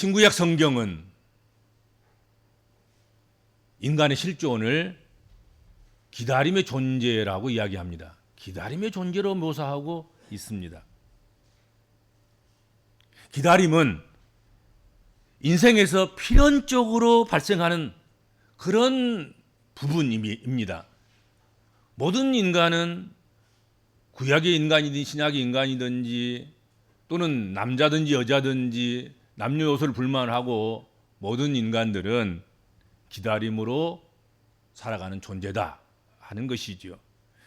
신구약 성경은 인간의 실존을 기다림의 존재라고 이야기합니다. 기다림의 존재로 묘사하고 있습니다. 기다림은 인생에서 필연적으로 발생하는 그런 부분입니다. 모든 인간은 구약의 인간이든 신약의 인간이든지 또는 남자든지 여자든지 남녀 요소를 불만하고 모든 인간들은 기다림으로 살아가는 존재다 하는 것이지요.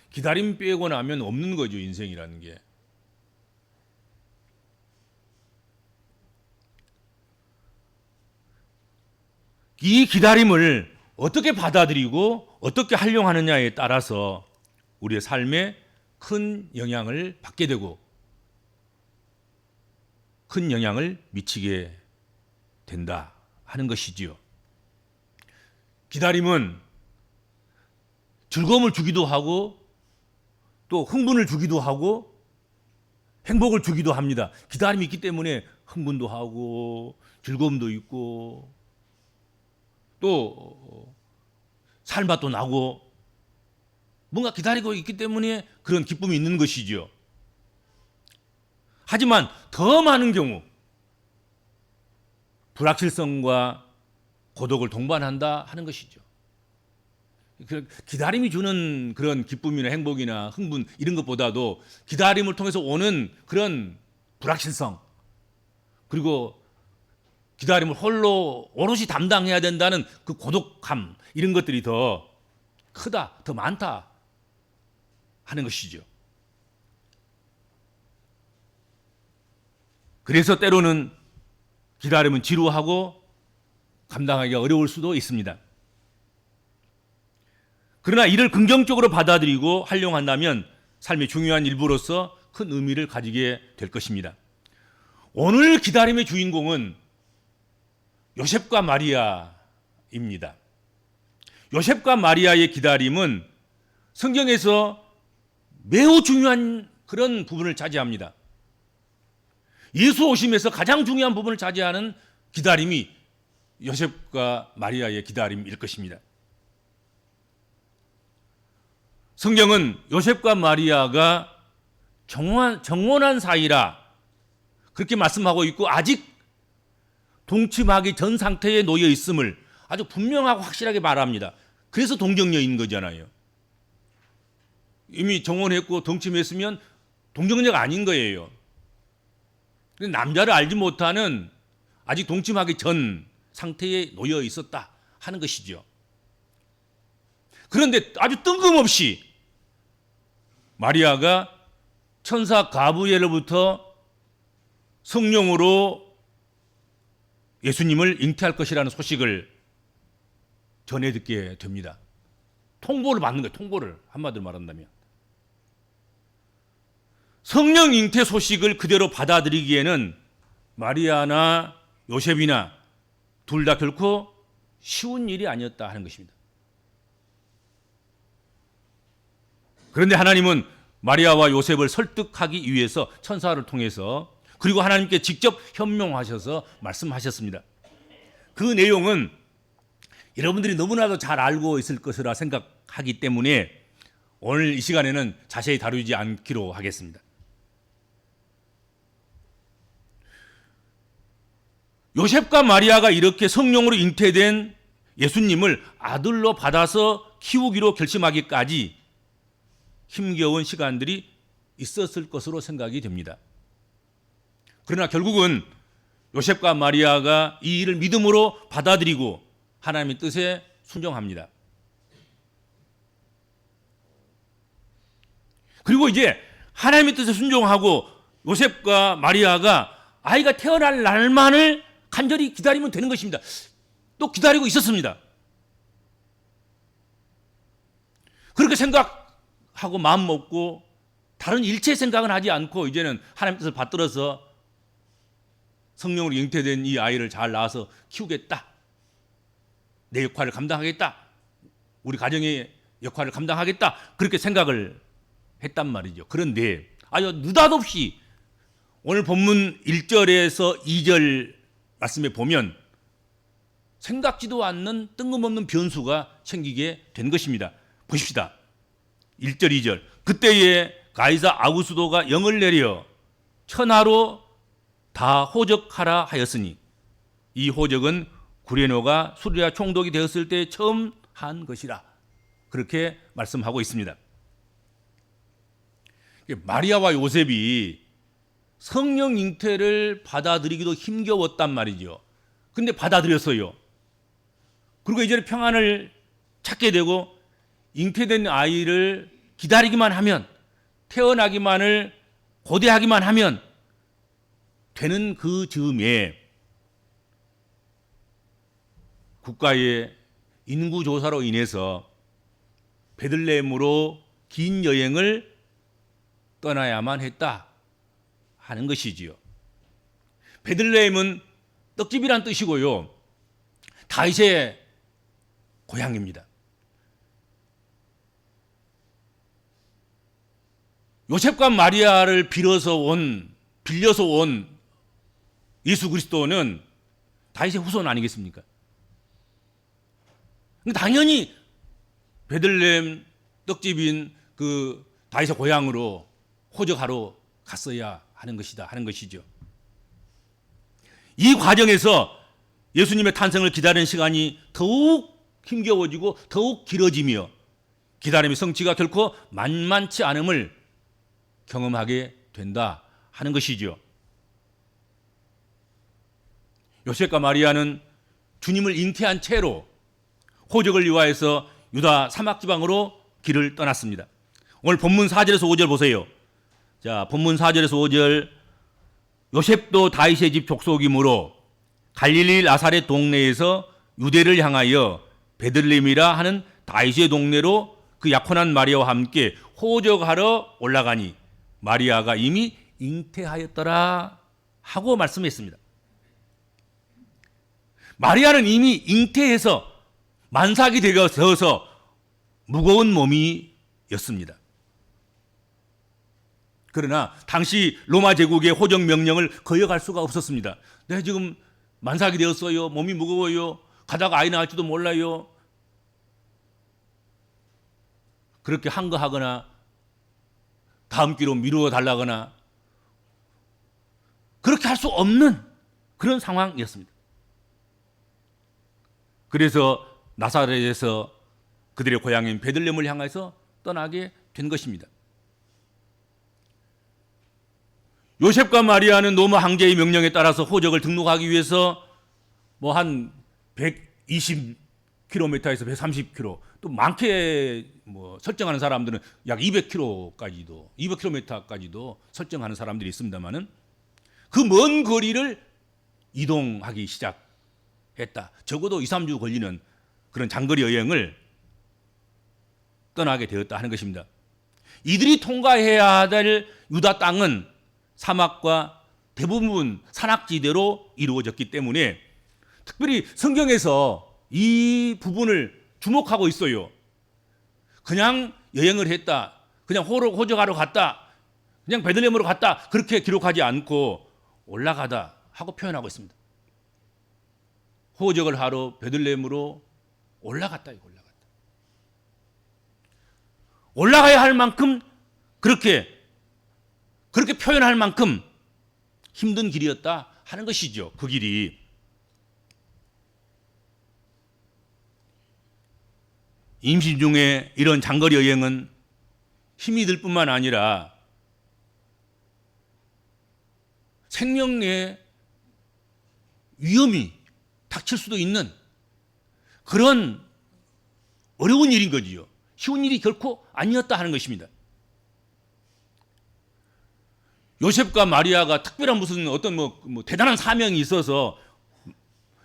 기다림 빼고 나면 없는 거죠 인생이라는 게. 이 기다림을 어떻게 받아들이고 어떻게 활용하느냐에 따라서 우리의 삶에 큰 영향을 받게 되고 큰 영향을 미치게 된다 하는 것이지요. 기다림은 즐거움을 주기도 하고 또 흥분을 주기도 하고 행복을 주기도 합니다. 기다림이 있기 때문에 흥분도 하고 즐거움도 있고 또 살맛도 나고 뭔가 기다리고 있기 때문에 그런 기쁨이 있는 것이지요. 하지만 더 많은 경우 불확실성과 고독을 동반한다 하는 것이죠. 그 기다림이 주는 그런 기쁨이나 행복이나 흥분 이런 것보다도 기다림을 통해서 오는 그런 불확실성 그리고 기다림을 홀로 오롯이 담당해야 된다는 그 고독함 이런 것들이 더 크다, 더 많다 하는 것이죠. 그래서 때로는 기다림은 지루하고 감당하기가 어려울 수도 있습니다. 그러나 이를 긍정적으로 받아들이고 활용한다면 삶의 중요한 일부로서 큰 의미를 가지게 될 것입니다. 오늘 기다림의 주인공은 요셉과 마리아입니다. 요셉과 마리아의 기다림은 성경에서 매우 중요한 그런 부분을 차지합니다. 예수 오심에서 가장 중요한 부분을 차지하는 기다림이 요셉과 마리아의 기다림일 것입니다. 성경은 요셉과 마리아가 정원한, 정원한 사이라 그렇게 말씀하고 있고 아직 동침하기 전 상태에 놓여 있음을 아주 분명하고 확실하게 말합니다. 그래서 동정녀인 거잖아요. 이미 정원했고 동침했으면 동정녀가 아닌 거예요. 남자를 알지 못하는 아직 동침하기 전 상태에 놓여 있었다 하는 것이죠. 그런데 아주 뜬금없이 마리아가 천사 가브리엘로부터 성령으로 예수님을 잉태할 것이라는 소식을 전해 듣게 됩니다. 통보를 받는 거예요. 통보를 한마디로 말한다면. 성령 잉태 소식을 그대로 받아들이기에는 마리아나 요셉이나 둘 다 결코 쉬운 일이 아니었다 하는 것입니다. 그런데 하나님은 마리아와 요셉을 설득하기 위해서 천사를 통해서 그리고 하나님께 직접 현명하셔서 말씀하셨습니다. 그 내용은 여러분들이 너무나도 잘 알고 있을 것이라 생각하기 때문에 오늘 이 시간에는 자세히 다루지 않기로 하겠습니다. 요셉과 마리아가 이렇게 성령으로 잉태된 예수님을 아들로 받아서 키우기로 결심하기까지 힘겨운 시간들이 있었을 것으로 생각이 됩니다. 그러나 결국은 요셉과 마리아가 이 일을 믿음으로 받아들이고 하나님의 뜻에 순종합니다. 그리고 이제 하나님의 뜻에 순종하고 요셉과 마리아가 아이가 태어날 날만을 간절히 기다리면 되는 것입니다. 또 기다리고 있었습니다. 그렇게 생각하고 마음 먹고 다른 일체 생각은 하지 않고 이제는 하나님 뜻을 받들어서 성령으로 잉태된 이 아이를 잘 낳아서 키우겠다. 내 역할을 감당하겠다. 우리 가정의 역할을 감당하겠다. 그렇게 생각을 했단 말이죠. 그런데 아주 느닷없이 오늘 본문 1절에서 2절 말씀에 보면 생각지도 않는 뜬금없는 변수가 생기게 된 것입니다. 보십시다. 1절, 2절. 그때에 가이사 아구스도가 영을 내려 천하로 다 호적하라 하였으니 이 호적은 구레노가 수리아 총독이 되었을 때 처음 한 것이라. 그렇게 말씀하고 있습니다. 마리아와 요셉이 성령 잉태를 받아들이기도 힘겨웠단 말이죠. 근데 받아들였어요. 그리고 이제 평안을 찾게 되고 잉태된 아이를 기다리기만 하면 태어나기만을 고대하기만 하면 되는 그 즈음에 국가의 인구 조사로 인해서 베들레헴으로 긴 여행을 떠나야만 했다 하는 것이지요. 베들레헴은 떡집이란 뜻이고요. 다윗의 고향입니다. 요셉과 마리아를 빌어서 온 빌려서 온 예수 그리스도는 다윗의 후손 아니겠습니까? 당연히 베들레헴 떡집인 그 다윗의 고향으로 호적하러 갔어야 하는 것이다 하는 것이죠. 이 과정에서 예수님의 탄생을 기다리는 시간이 더욱 힘겨워지고 더욱 길어지며 기다림의 성취가 결코 만만치 않음을 경험하게 된다 하는 것이죠. 요셉과 마리아는 주님을 잉태한 채로 호적을 위하여서 유다 사막 지방으로 길을 떠났습니다. 오늘 본문 4절에서 5절 보세요. 자, 본문 4절에서 5절 요셉도 다윗의 집 족속이므로 갈릴리 나사렛 동네에서 유대를 향하여 베들레헴이라 하는 다윗의 동네로 그 약혼한 마리아와 함께 호적하러 올라가니 마리아가 이미 잉태하였더라 하고 말씀했습니다. 마리아는 이미 잉태해서 만삭이 되어서 무거운 몸이었습니다. 그러나 당시 로마 제국의 호적 명령을 거역할 수가 없었습니다. 내가 지금 만삭이 되었어요. 몸이 무거워요. 가다가 아이 낳을지도 몰라요. 그렇게 한거하거나 다음 기로 미루어 달라거나 그렇게 할 수 없는 그런 상황이었습니다. 그래서 나사렛에서 그들의 고향인 베들렘을 향해서 떠나게 된 것입니다. 요셉과 마리아는 노마 황제의 명령에 따라서 호적을 등록하기 위해서 뭐 한 120km에서 130km 또 많게 뭐 설정하는 사람들은 약 200km까지도 200km까지도 설정하는 사람들이 있습니다만은 그 먼 거리를 이동하기 시작했다. 적어도 2, 3주 걸리는 그런 장거리 여행을 떠나게 되었다 하는 것입니다. 이들이 통과해야 될 유다 땅은 사막과 대부분 산악지대로 이루어졌기 때문에 특별히 성경에서 이 부분을 주목하고 있어요. 그냥 여행을 했다. 그냥 호로 호적하러 갔다. 그냥 베들레헴으로 갔다. 그렇게 기록하지 않고 올라가다 하고 표현하고 있습니다. 호적을 하러 베들레헴으로 올라갔다 이거 올라갔다. 올라가야 할 만큼 그렇게 그렇게 표현할 만큼 힘든 길이었다 하는 것이죠. 그 길이. 임신 중에 이런 장거리 여행은 힘이 들 뿐만 아니라 생명에 위험이 닥칠 수도 있는 그런 어려운 일인 거지요. 쉬운 일이 결코 아니었다 하는 것입니다. 요셉과 마리아가 특별한 무슨 어떤 뭐, 뭐 대단한 사명이 있어서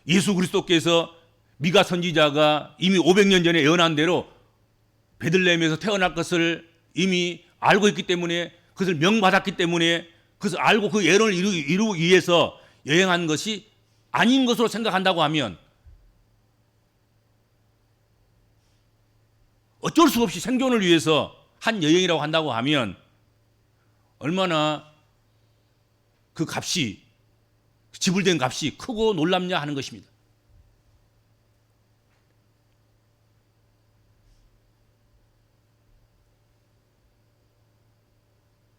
예수 그리스도께서 미가 선지자가 이미 500년 전에 예언한 대로 베들레헴에서 태어날 것을 이미 알고 있기 때문에 그것을 명받았기 때문에 그것을 알고 그 예언을 이루, 이루기 위해서 여행한 것이 아닌 것으로 생각한다고 하면 어쩔 수 없이 생존을 위해서 한 여행이라고 한다고 하면 얼마나 그 값이 지불된 값이 크고 놀랍냐 하는 것입니다.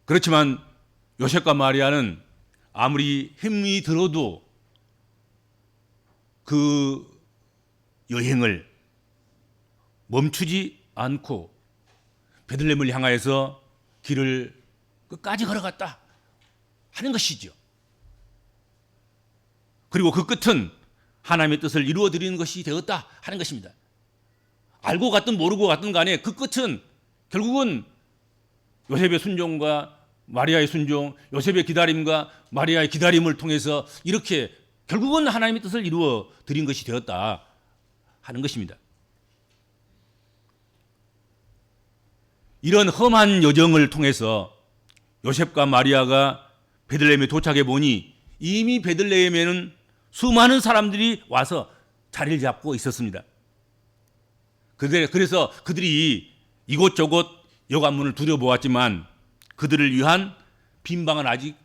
그렇지만 요셉과 마리아는 아무리 힘이 들어도 그 여행을 멈추지 않고 베들레헴을 향하여서 길을 끝까지 걸어갔다 하는 것이죠. 그리고 그 끝은 하나님의 뜻을 이루어 드리는 것이 되었다 하는 것입니다. 알고 갔든 모르고 갔든 간에 그 끝은 결국은 요셉의 순종과 마리아의 순종, 요셉의 기다림과 마리아의 기다림을 통해서 이렇게 결국은 하나님의 뜻을 이루어 드린 것이 되었다 하는 것입니다. 이런 험한 여정을 통해서 요셉과 마리아가 베들레헴에 도착해 보니 이미 베들레헴에는 수많은 사람들이 와서 자리를 잡고 있었습니다. 그래서 그들이 이곳저곳 여관문을 두려보았지만 그들을 위한 빈 방은 아직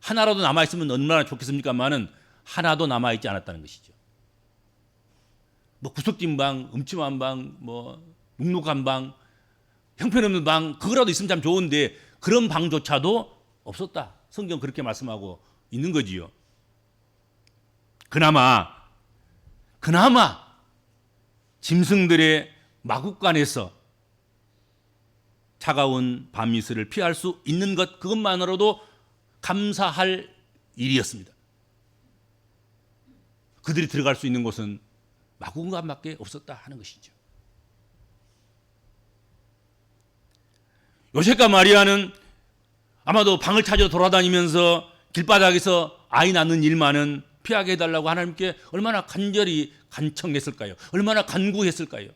하나라도 남아 있으면 얼마나 좋겠습니까만은 하나도 남아 있지 않았다는 것이죠. 뭐 구석진 방, 음침한 방, 뭐 눅눅한 방, 형편없는 방 그거라도 있으면 참 좋은데 그런 방조차도 없었다. 성경 그렇게 말씀하고 있는 거지요. 그나마 그나마 짐승들의 마국간에서 차가운 밤이슬을 피할 수 있는 것 그것만으로도 감사할 일이었습니다. 그들이 들어갈 수 있는 곳은 마국간밖에 없었다 하는 것이죠. 요셉과 마리아는 아마도 방을 찾아 돌아다니면서 길바닥에서 아이 낳는 일만은 피하게 해달라고 하나님께 얼마나 간절히 간청했을까요? 얼마나 간구했을까요?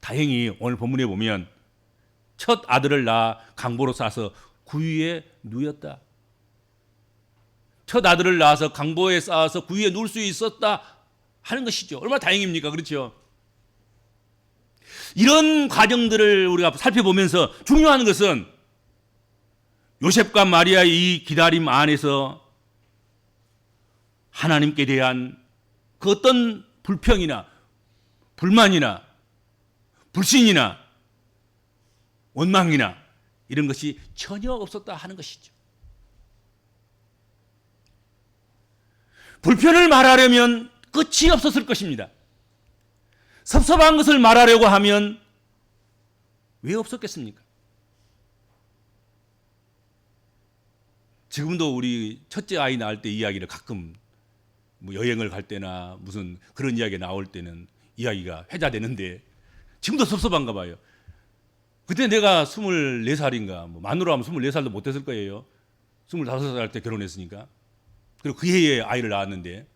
다행히 오늘 본문에 보면 첫 아들을 낳아 강보로 싸서 구유에 누였다. 첫 아들을 낳아서 강보에 쌓아서 구유에 누울 수 있었다 하는 것이죠. 얼마나 다행입니까? 그렇죠? 이런 과정들을 우리가 살펴보면서 중요한 것은 요셉과 마리아의 이 기다림 안에서 하나님께 대한 그 어떤 불평이나 불만이나 불신이나 원망이나 이런 것이 전혀 없었다 하는 것이죠. 불편을 말하려면 끝이 없었을 것입니다. 섭섭한 것을 말하려고 하면 왜 없었겠습니까? 지금도 우리 첫째 아이 낳을 때 이야기를 가끔 뭐 여행을 갈 때나 무슨 그런 이야기 나올 때는 이야기가 회자되는데 지금도 섭섭한가 봐요. 그때 내가 24살인가 뭐 만으로 하면 24살도 못 됐을 거예요. 25살 때 결혼했으니까. 그리고 그 해에 아이를 낳았는데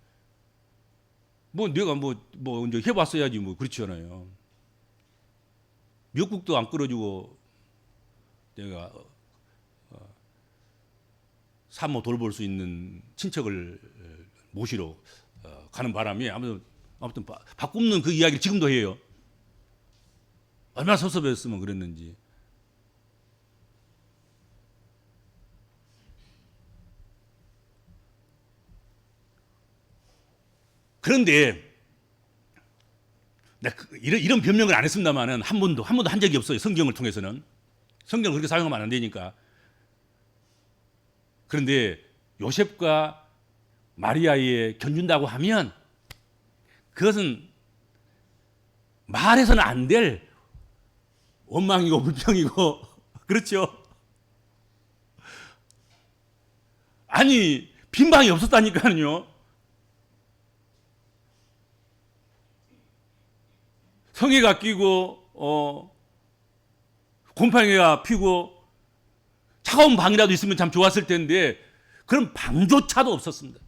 뭐 내가 뭐뭐 이제 해봤어야지 뭐 그렇잖아요. 미역국도 안 끓여주고 내가 어, 산모 돌볼 수 있는 친척을 모시러 어, 가는 바람에 아무튼 아무튼 밥 굽는 그 이야기를 지금도 해요. 얼마나 섭섭했으면 그랬는지. 그런데 그 이런, 이런 변명을 안 했습니다만은 한 번도 한 번도 한 적이 없어요. 성경을 통해서는 성경을 그렇게 사용하면 안 되니까. 그런데 요셉과 마리아에 견준다고 하면 그것은 말해서는 안 될 원망이고 불평이고 그렇죠. 아니 빈방이 없었다니까요. 성의가 끼고 어 곰팡이가 피고 차가운 방이라도 있으면 참 좋았을 텐데 그런 방조차도 없었습니다.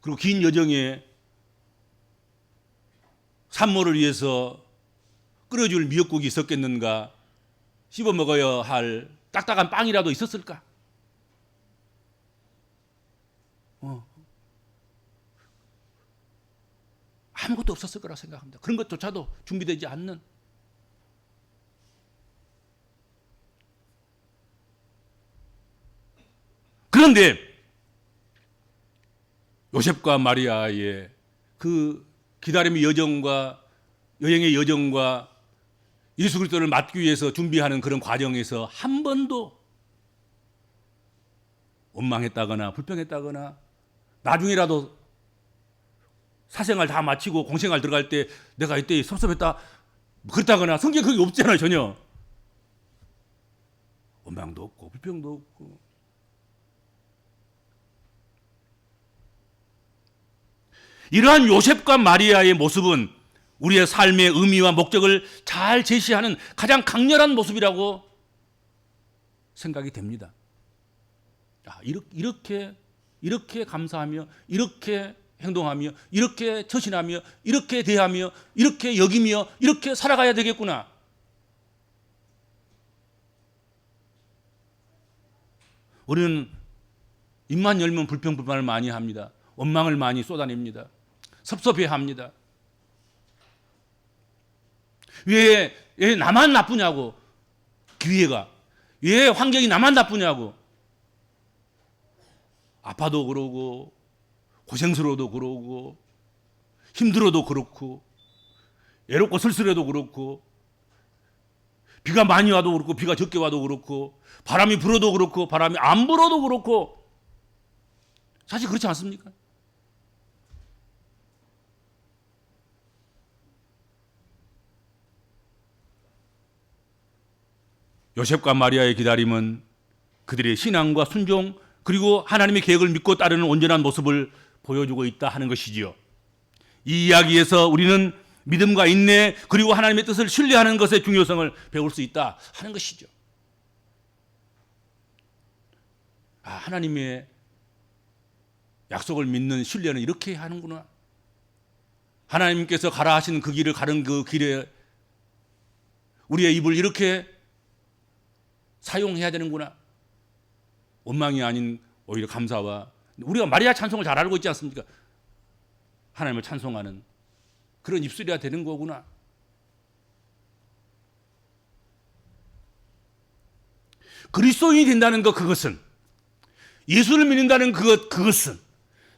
그리고 긴 여정에 산모를 위해서 끓여줄 미역국이 있었겠는가? 씹어 먹어야 할 딱딱한 빵이라도 있었을까? 아무것도 없었을 거라 생각합니다. 그런 것조차도 준비되지 않는 그런데 요셉과 마리아의 그 기다림의 여정과 여행의 여정과 예수 그리스도를 맞기 위해서 준비하는 그런 과정에서 한 번도 원망했다거나 불평했다거나 나중에라도 사생활 다 마치고 공생활 들어갈 때 내가 이때 섭섭했다. 그랬다거나 성경에 그게 없잖아요 전혀. 원망도 없고 불평도 없고. 이러한 요셉과 마리아의 모습은 우리의 삶의 의미와 목적을 잘 제시하는 가장 강렬한 모습이라고 생각이 됩니다. 아, 이렇게, 이렇게 감사하며, 이렇게 행동하며, 이렇게 처신하며, 이렇게 대하며, 이렇게 여기며, 이렇게 살아가야 되겠구나. 우리는 입만 열면 불평불만을 많이 합니다. 원망을 많이 쏟아냅니다. 섭섭해 합니다. 왜, 왜 나만 나쁘냐고, 기회가. 왜 환경이 나만 나쁘냐고. 아파도 그러고, 고생스러워도 그러고, 힘들어도 그렇고, 외롭고 쓸쓸해도 그렇고, 비가 많이 와도 그렇고, 비가 적게 와도 그렇고, 바람이 불어도 그렇고, 바람이 안 불어도 그렇고, 사실 그렇지 않습니까? 요셉과 마리아의 기다림은 그들의 신앙과 순종 그리고 하나님의 계획을 믿고 따르는 온전한 모습을 보여주고 있다 하는 것이지요. 이 이야기에서 우리는 믿음과 인내 그리고 하나님의 뜻을 신뢰하는 것의 중요성을 배울 수 있다 하는 것이죠. 아, 하나님의 약속을 믿는 신뢰는 이렇게 하는구나. 하나님께서 가라 하신 그 길을 가는 그 길에 우리의 입을 이렇게 사용해야 되는구나. 원망이 아닌 오히려 감사와 우리가 마리아 찬송을 잘 알고 있지 않습니까? 하나님을 찬송하는 그런 입술이야 되는 거구나. 그리스도인이 된다는 것 그것은 예수를 믿는다는 그것 그것은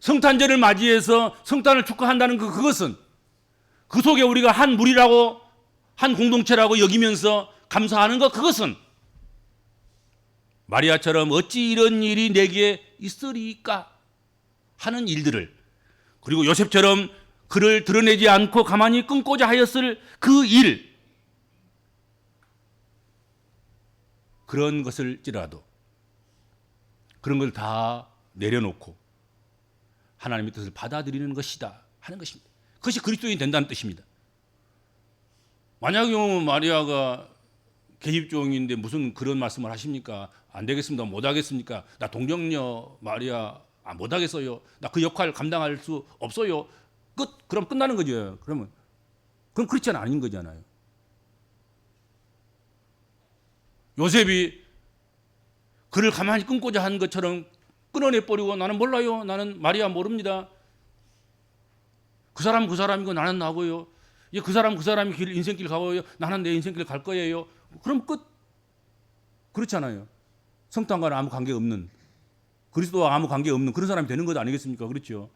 성탄절을 맞이해서 성탄을 축하한다는 그 그것은 그 속에 우리가 한 무리라고 한 공동체라고 여기면서 감사하는 것 그것은 마리아처럼 어찌 이런 일이 내게 있으리까 하는 일들을 그리고 요셉처럼 그를 드러내지 않고 가만히 끊고자 하였을 그 일 그런 것을지라도 그런 걸 다 내려놓고 하나님의 뜻을 받아들이는 것이다 하는 것입니다. 그것이 그리스도인이 된다는 뜻입니다. 만약 경우 마리아가 계집종인데 무슨 그런 말씀을 하십니까? 안 되겠습니다. 못 하겠습니까? 나 동정녀 마리아 아, 못 하겠어요. 나 그 역할 감당할 수 없어요. 끝. 그럼 끝나는 거죠. 그러면 그럼 크리스천 아닌 거잖아요. 요셉이 그를 가만히 끊고자 한 것처럼 끊어내 버리고 나는 몰라요. 나는 마리아 모릅니다. 그 사람 그 사람이고 나는 나고요. 그 사람 그 사람이 길 인생길 가고요. 나는 내 인생길 갈 거예요. 그럼 끝. 그렇잖아요. 성탄과는 아무 관계 없는 그리스도와 아무 관계 없는 그런 사람이 되는 것 아니겠습니까? 그렇죠?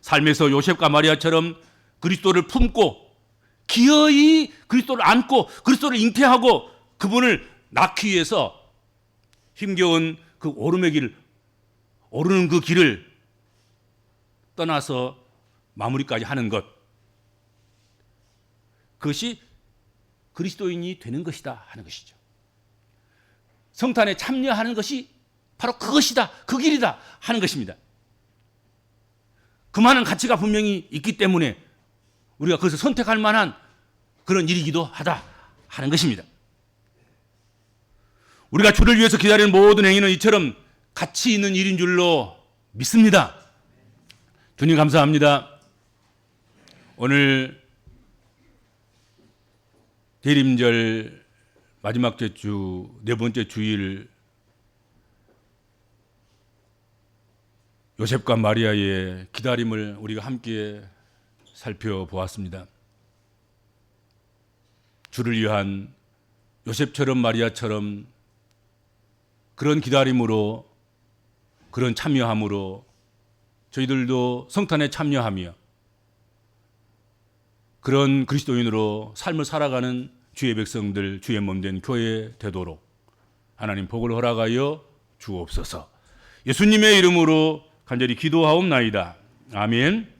삶에서 요셉과 마리아처럼 그리스도를 품고 기어이 그리스도를 안고 그리스도를 잉태하고 그분을 낳기 위해서 힘겨운 그 오름의 길 오르는 그 길을 떠나서 마무리까지 하는 것 그것이 그리스도인이 되는 것이다 하는 것이죠. 성탄에 참여하는 것이 바로 그것이다, 그 길이다 하는 것입니다. 그 많은 가치가 분명히 있기 때문에 우리가 그것을 선택할 만한 그런 일이기도 하다 하는 것입니다. 우리가 주를 위해서 기다리는 모든 행위는 이처럼 가치 있는 일인 줄로 믿습니다. 주님 감사합니다. 오늘 대림절 마지막 주 네 번째 주일 요셉과 마리아의 기다림을 우리가 함께 살펴보았습니다. 주를 위한 요셉처럼 마리아처럼 그런 기다림으로 그런 참여함으로 저희들도 성탄에 참여하며 그런 그리스도인으로 삶을 살아가는 주의 백성들, 주의 몸된 교회 되도록 하나님 복을 허락하여 주옵소서. 예수님의 이름으로 간절히 기도하옵나이다. 아멘.